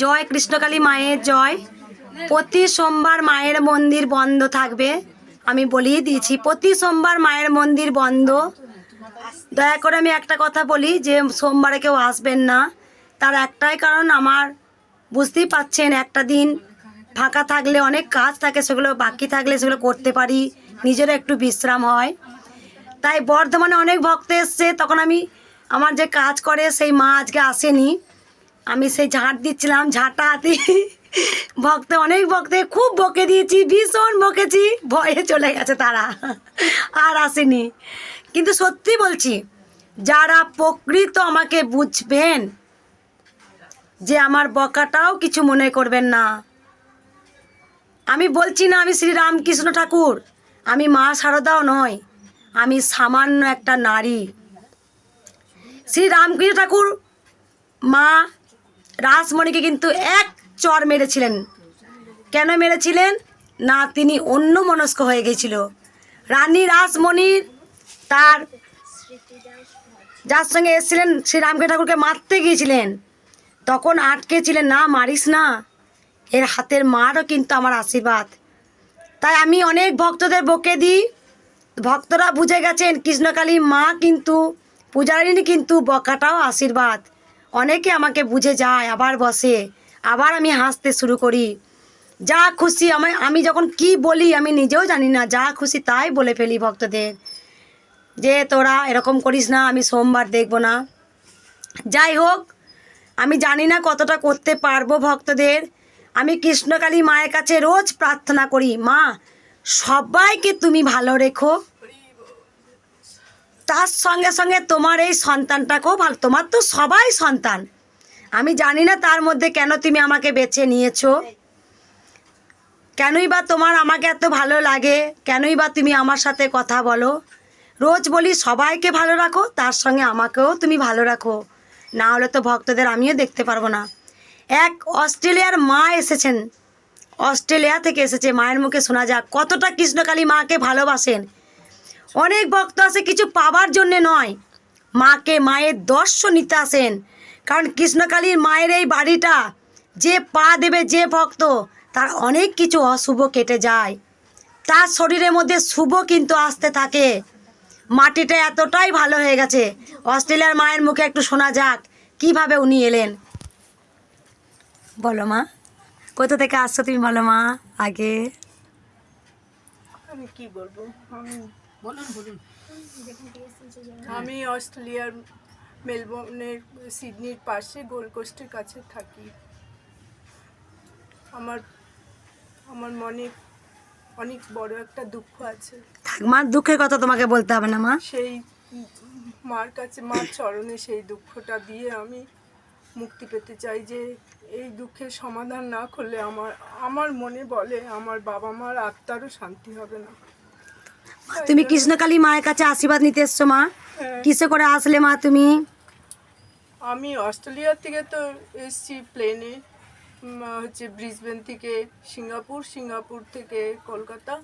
জয় কৃষ্ণকালী মায়ের জয়। প্রতি সোমবার মায়ের মন্দির বন্ধ থাকবে। আমি বলেই দিয়েছি, প্রতি সোমবার মায়ের মন্দির বন্ধ। দয়া করে আমি একটা কথা বলি, যে সোমবারে কেউ আসবেন না। তার একটাই কারণ, আমার বুঝতেই পাচ্ছেন, একটা দিন ফাঁকা থাকলে অনেক কাজ থাকে, সেগুলো বাকি থাকলে সেগুলো করতে পারি, নিজেরও একটু বিশ্রাম হয়। তাই বর্ধমানে অনেক ভক্ত এসছে, তখন আমি আমার যে কাজ করে, সেই মা আজকে আসেনি। আমি সেই ঝাঁট দিচ্ছিলাম, ঝাঁটা হাতে ভক্ত, অনেক ভক্তে খুব বকে দিয়েছি, ভীষণ বকেছি, ভয়ে চলে গেছে তারা। আর আসেনি। কিন্তু সত্যি বলছি, যারা প্রকৃত আমাকে বুঝবেন, যে আমার বকাটাও কিছু মনে করবেন না। আমি বলছি না আমি শ্রী রামকৃষ্ণ ঠাকুর, আমি মা শারদাও নয়, আমি সামান্য একটা নারী। শ্রী রামকৃষ্ণ ঠাকুর মা রাসমণিকে কিন্তু এক চর মেরেছিলেন। কেন মেরেছিলেন? না, তিনি অন্য মনস্ক হয়ে গেছিল। রানী রাসমণির তার যার সঙ্গে এসেছিলেন শ্রীরামকে ঠাকুরকে মারতে গিয়েছিলেন। তখন আটকে ছিলেন না, মারিস না। এর হাতের মারও কিন্তু আমার আশীর্বাদ। তাই আমি অনেক ভক্তদের বকে দিই। ভক্তরা বুঝে গেছেন কৃষ্ণকালী মা কিন্তু পূজারিনী কিন্তু বকাটাও আশীর্বাদ। অনেকে আমাকে বুঝে যায়, আবার বসে, আবার আমি হাসতে শুরু করি। যা খুশি আমি আমি যখন কি বলি আমি নিজেও জানি না, যা খুশি তাই বলে ফেলি ভক্তদের। যে তোরা এরকম করিস না, আমি সোমবার দেখব না। যাই হোক, আমি জানি না কতটা করতে পারব ভক্তদের। আমি কৃষ্ণকালী মায়ের কাছে রোজ প্রার্থনা করি, মা, সবাইকে তুমি ভালো রেখো। তার সঙ্গে সঙ্গে তোমার এই সন্তানটাকেও ভালো, তোমার তো সবাই সন্তান। আমি জানি না তার মধ্যে কেন তুমি আমাকে বেছে নিয়েছো। কেনই বা তোমার আমাকে এত ভালো লাগে, কেনই বা তুমি আমার সাথে কথা বলো। রোজ বলি, সবাইকে ভালো রাখো, তার সঙ্গে আমাকেও তুমি ভালো রাখো। না হলে তো ভক্তদের আমিও দেখতে পারব না। এক অস্ট্রেলিয়ার মা এসেছেন। অস্ট্রেলিয়া থেকে এসেছে, মায়ের মুখে শোনা যাক, কতটা কৃষ্ণকালী মাকে ভালোবাসেন। অনেক ভক্ত আসে কিছু পাবার জন্যে নয়। মাকে মায়ের দর্শন নিতে আসেন। কারণ কৃষ্ণকালীর মায়ের এই বাড়িটা যে পা দেবে যে ভক্ত তার অনেক কিছু অশুভ কেটে যায়। তার শরীরের মধ্যে শুভ কিন্তু আসতে থাকে। মাটিটা এতটাই ভালো হয়ে গেছে। অস্ট্রেলিয়ার মায়ের মুখে একটু শোনা যাক কীভাবে উনি এলেন। বলো মা কোথা থেকে আসছো তুমি বলো মা আগে? আমি কি বলব? আমি আমি অস্ট্রেলিয়ার মেলবোর্নের সিডনির পাশে গোল্ড কোস্টের কাছে থাকি। আমার আমার মনে অনেক বড় একটা দুঃখ আছে। মার দুঃখের কথা তোমাকে বলতে হবে না মা। সেই মার কাছে মার চরণে সেই দুঃখটা দিয়ে আমি মুক্তি পেতে চাই যে এই দুঃখের সমাধান না করলে আমার আমার মনে বলে আমার বাবা মার আত্মারও শান্তি হবে না। তুমি কৃষ্ণকালী মায়ের কাছে আশীর্বাদ নিতে এসছো মা? হ্যাঁ। কিসে করে আসলে মা তুমি? আমি অস্ট্রেলিয়া থেকে তো এসছি প্লেনে। হচ্ছে ব্রিসবেন থেকে সিঙ্গাপুর সিঙ্গাপুর থেকে কলকাতা।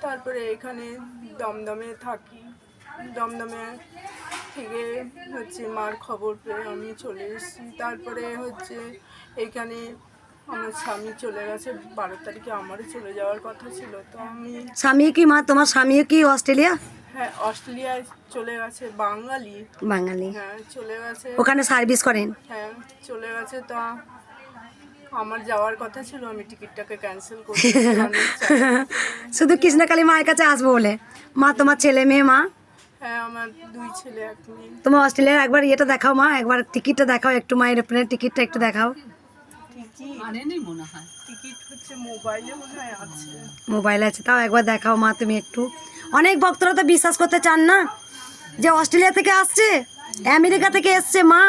তারপরে এখানে দমদমে থাকি। দমদমে থেকে হচ্ছে মার খবর পেয়ে আমি চলে এসেছি। তারপরে হচ্ছে এখানে আমার স্বামী চলে গেছে বারো তারিখে আমারও চলে যাওয়ার কথা ছিল তো আমি স্বামী কি মা? তোমার স্বামীও কি অস্ট্রেলিয়া? হ্যাঁ অস্ট্রেলিয়ায় চলে গেছে বাঙালি। বাঙালি। হ্যাঁ চলে গেছে। ওখানে সার্ভিস করেন? হ্যাঁ চলে গেছে তা আমার যাওয়ার কথা ছিল আমি টিকিটটাকে ক্যান্সেল করি। শুধু কৃষ্ণকালী মায়ের কাছে আসব বলে। মা তোমার ছেলে মেয়ে মা? হ্যাঁ আমার দুই ছেলে এক মেয়ে। তোমার অস্ট্রেলিয়ার একবার ইয়েটা দেখাও মা একবার টিকিটটা দেখাও একটু মায়ের প্লেনের টিকিটটা একটু দেখাও। টিকিট। টিকিট হচ্ছে মোবাইলে মনে হয় আছে। মোবাইল আছে তাও একবার দেখাও মা তুমি একটু। অনেক ভক্তরা তো বিশ্বাস করতে চান না যে অস্ট্রেলিয়া থেকে আসছে আমেরিকা থেকে এসছে মা।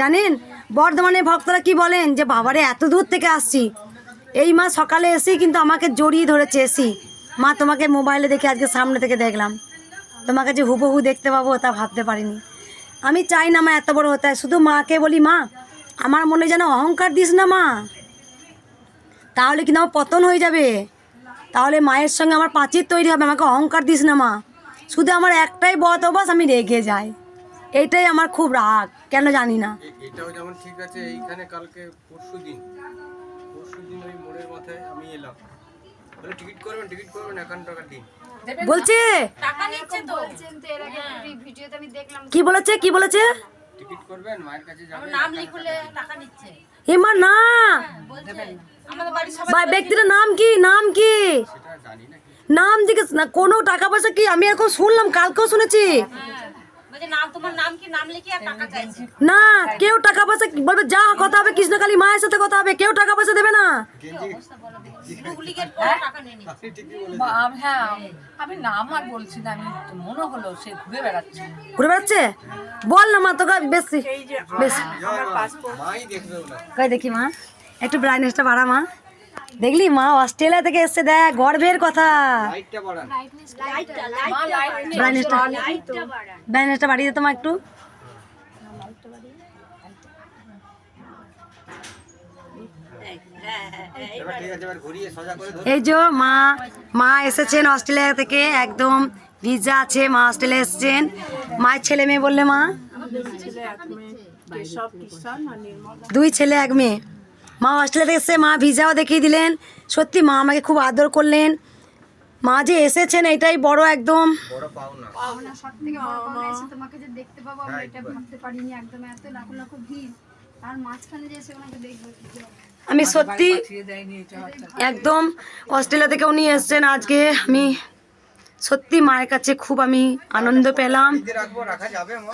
জানেন? বর্ধমানে ভক্তরা কি বলেন যে বাবারে এত দূর থেকে আসছি। এই মা সকালে এসেই কিন্তু আমাকে জড়িয়ে ধরেছে এসি। মা তোমাকে মোবাইলে দেখে আজকে সামনে থেকে দেখলাম। তোমাকে যে হুবহু দেখতে পাবো তা ভাবতে পারিনি। আমি চাই না মা এত বড় হতে। শুধু মাকে বলি মা আমার মনে যেন অহংকার দিস না মা। তাহলে কিন্তু আমার পতন হয়ে যাবে। তাহলে মায়ের সঙ্গে আমার পাঁচির তৈরি হবে আমাকে অহংকার দিস না মা। শুধু আমার একটাই বত অবাস আমি রেগে যাই। এইটাই আমার খুব রাগ কেন জানি না। এটাও যেমন ঠিক আছে এইখানে কালকে পরশু দিন। পরশু দিন ওই মোড়ের মাথায় আমি এলাম। বলে টিকিট করবেন টিকিট করবেন একান্ন টাকা দিন। বলছে? বলছেন তো এর আগে একটা ভিডিওতে আমি দেখলাম। কি বলেছে? কি বলেছে? টিকিট করবেন মায়ের কাছে যাবেন নাম লিখলে টাকা নিচ্ছে। এমা না! আমাদের বাড়ির সবাই ভাই ব্যক্তিটার নাম কি? নাম কি? নাম জিজ্ঞেস না কোনো টাকা পয়সা কি? আমি এরকম শুনলাম কালকেও শুনেছি। বলছে নাম তোমার নাম কি? নাম লিখে আর টাকা চাইছে। না কেউ টাকা পয়সা বলবে যা কথা হবে কৃষ্ণকালী মায়ের সাথে কথা হবে কেউ টাকা পয়সা দেবে না। হ্যাঁ? আমি নাম আর বলছি আমি মনে হলো সে ঘুরে বেড়াচ্ছে। ঘুরে বেড়াচ্ছে? বল না মা তোকে বেশি এই বেশ আমার পাসপোর্ট মাই দেখবে ওরা কই দেখি মা একটু ব্রাইনেসটা বাড়া মা। দেখলি মা অস্ট্রেলিয়া থেকে এসছে দেখ গর্বের কথা। ব্রাইটনেসটা বাড়িয়ে দে তো মা একটু। এই যে মা মা এসেছেন অস্ট্রেলিয়া থেকে একদম ভিজা আছে মা অস্ট্রেলিয়া এসেছেন। মায়ের ছেলে মেয়ে বললে মা? দুই ছেলে এক মেয়ে। মা অস্ট্রেলিয়া থেকে এসে মা ভিসাও দেখিয়ে দিলেন। সত্যি মা আমাকে খুব আদর করলেন। মা যে এসেছেন এটাই বড় একদম। আমি সত্যি একদম অস্ট্রেলিয়া থেকে উনি এসেছেন আজকে আমি সত্যি মায়ের কাছে খুব আমি আনন্দ পেলাম।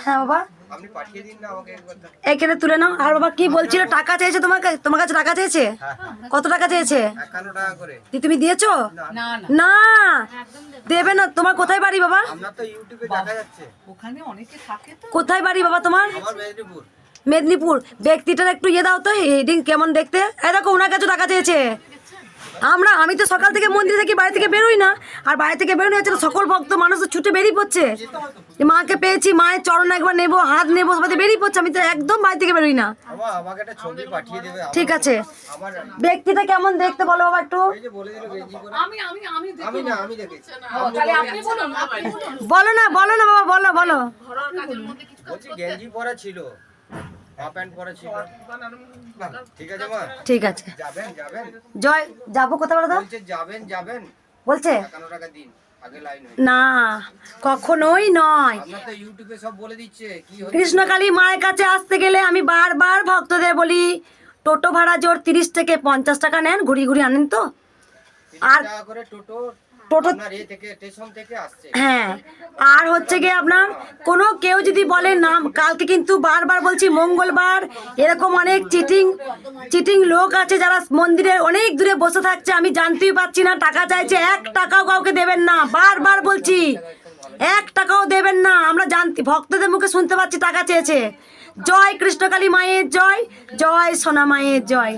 হ্যাঁ বাবা। আপনি পাঠিয়ে দিন না আমাকে একবার এখানে তুলে নাও। আর বাবা কি বলছিল? টাকা চেয়েছে তোমার কাছে তোমার কাছে টাকা চেয়েছে? কত টাকা চেয়েছে? একান্ন টাকা করে। দি তুমি দিয়েছ? না। না না। দেবে না। তোমার কোথায় বাড়ি বাবা? আপনার তো ইউটিউবে দেখা যাচ্ছে। ওখানে অনেকে থাকে তো। কোথায় বাড়ি বাবা তোমার? মেদিনীপুর। মেদিনীপুর। ব্যক্তিটার একটু ইয়ে দাও তো হেডিং কেমন দেখতে? এই দেখো ওনার কাছে টাকা চেয়েছে। আমরা আমি তো সকাল থেকে মন্দির থেকে বাড়ি থেকে বেরোই না। আর বাড়ি থেকে বেরোনো হচ্ছে না, সকল ভক্ত মানুষ তো ছুটে বেরিয়ে পড়ছে। যে মাকে পেয়েছি মায়ের চরণ একবার নেব হাত নেব সবাই বেরিয়ে পড়ছে আমি তো একদম বাড়ি থেকে বেরোই না। বাবা আমাকে একটা ছবি পাঠিয়ে দেবে আমার- ঠিক আছে। ব্যক্তিটা কেমন দেখতে বলো বাবা একটু? এই যে বলে দিল গেঞ্জি করে। আমি আমি আমি দেখি আমি না বলো না বলো না বাবা বলো বলো। গেঞ্জি পরা ছিল। ঠিক আছে মা। ঠিক আছে। যাবেন যাবেন। জয় যাব তো? বলছে যাবেন যাবেন। বলছে? একান্ন টাকা দিন আগে লাইন না কখনোই নয়। কৃষ্ণকালী মায়ের কাছে আসতে গেলে আমি বারবার ভক্তদের বলি টোটো ভাড়া জোর তিরিশ থেকে পঞ্চাশ টাকা নেন ঘুরি ঘুরি আনেন তো। আর- টোটো টোটো হ্যাঁ আর হচ্ছে গিয়ে আপনার কোনো কেউ যদি বলে নাম কালকে কিন্তু বারবার বলছি মঙ্গলবার এরকম অনেক চিটিং চিটিং লোক আছে যারা মন্দিরে অনেক দূরে বসে থাকছে আমি জানতেই পারছি না টাকা চাইছে এক টাকাও কাউকে দেবেন না বারবার বলছি এক টাকাও দেবেন না আমরা জানতে ভক্তদের মুখে শুনতে পাচ্ছি টাকা চেয়েছে। জয় কৃষ্ণকালী মায়ের জয় জয় সোনা মায়ের জয়।